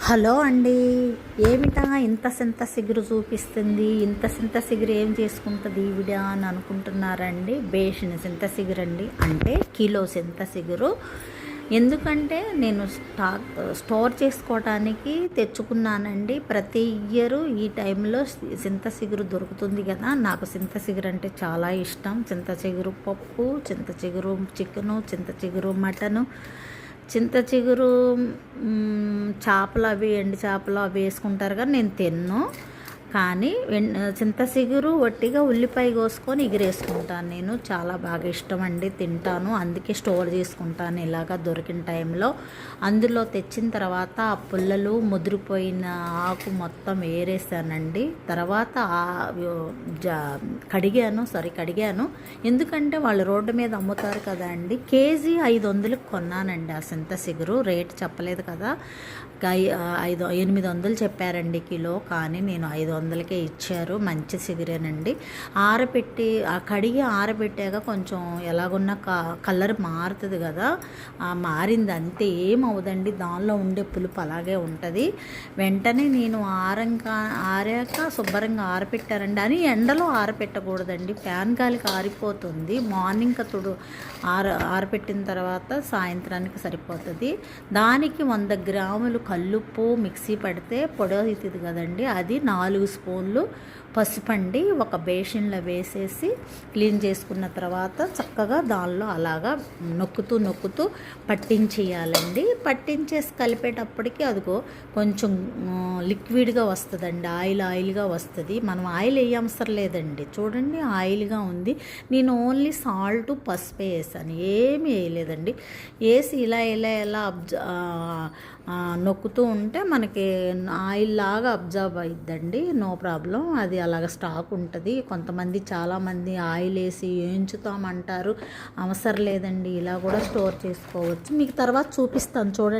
Hello అండి. ఏమిటా ఇంత సింత సిగురు చూపిస్తుంది? ఇంత సింత సిగురు ఏం చేసుకుంటుంది ఈవిడ అని అనుకుంటున్నారండి. బేషన్ సింత సిగురు అండి. అంటే కిలో సింత సిగురు. ఎందుకంటే నేను స్టాక్ స్టోర్ చేసుకోవడానికి తెచ్చుకున్నానండి. ప్రతి ఇయర్ ఈ టైంలో చింత చిగురు దొరుకుతుంది కదా. నాకు చింత చిగురు అంటే చాలా ఇష్టం. చింత చిగురు పప్పు చింత చిగురు చికెను చింత చిగురు మటను. చింత చిగురు చేపలు అవి ఎండు చేపలు అవి వేసుకుంటారు కానీ నేను తిన్ను. కానీ వెన్- చింత చిగురు వట్టిగా ఉల్లిపాయ కోసుకొని ఎగిరేసుకుంటాను నేను. చాలా బాగా ఇష్టం అండి తింటాను. అందుకే స్టోర్ చేసుకుంటాను ఇలాగా దొరికిన టైంలో. అందులో తెచ్చిన తర్వాత ఆ పుల్లలు ముదిరిపోయిన ఆకు మొత్తం ఏరేసానండి. తర్వాత జ- కడిగాను సారీ కడిగాను. ఎందుకంటే వాళ్ళు రోడ్డు మీద అమ్ముతారు కదా అండి. కేజీ ఐదు వందలకు కొన్నానండి ఆ చింతసిగురు రేట్ చెప్పలేదు కదా. ఐదు ఎనిమిది వందలు చెప్పారండి కిలో. కానీ నేను ఐదు వందలకే ఇచ్చారు. మంచి సిగురేనండి. ఆరబెట్టి ఆ కడిగి ఆరబెట్టాక కొంచెం ఎలాగున్న కలర్ మారుతుంది కదా. మారింది అంతే. ఏమవుదండి దానిలో ఉండే పులుపు అలాగే ఉంటుంది. వెంటనే నేను ఆరంగా ఆరాక శుభ్రంగా ఆరపెట్టారండి. అని ఎండలో ఆరపెట్టకూడదండి. ఫ్యాన్ గాలికి ఆరిపోతుంది. మార్నింగ్ తుడు ఆర ఆరపెట్టిన తర్వాత సాయంత్రానికి సరిపోతుంది. దానికి వంద గ్రాములు కల్లుప్పు మిక్సీ పడితే పొడి అవుతుంది కదండి. అది నాలుగు స్పూన్లు పసుపండి ఒక బేషన్లో వేసేసి క్లీన్ చేసుకున్న తర్వాత చక్కగా దానిలో అలాగా నొక్కుతూ నొక్కుతూ పట్టించేయాలండి. పట్టించేసి కలిపేటప్పటికి అదిగో కొంచెం లిక్విడ్గా వస్తుందండి ఆయిల్ ఆయిల్గా వస్తుంది. మనం ఆయిల్ వేయవసరం లేదండి. చూడండి ఆయిల్గా ఉంది. నేను ఓన్లీ సాల్ట్ పసుపు వేసాను. ఏమీ వేయలేదండి. వేసి ఇలా ఇలా ఇలా అబ్జా నొక్కుతూ ఉంటే మనకి ఆయిల్ లాగా అబ్జర్వ్ అయిద్దండి. No problem. అది అలాగ స్టాక్ ఉంటుంది. కొంతమంది చాలామంది ఆయిల్ వేసి వేయించుతామంటారు అవసరం లేదండి. ఇలా కూడా స్టోర్ చేసుకోవచ్చు. మీకు తర్వాత చూపిస్తాను. చూడండి.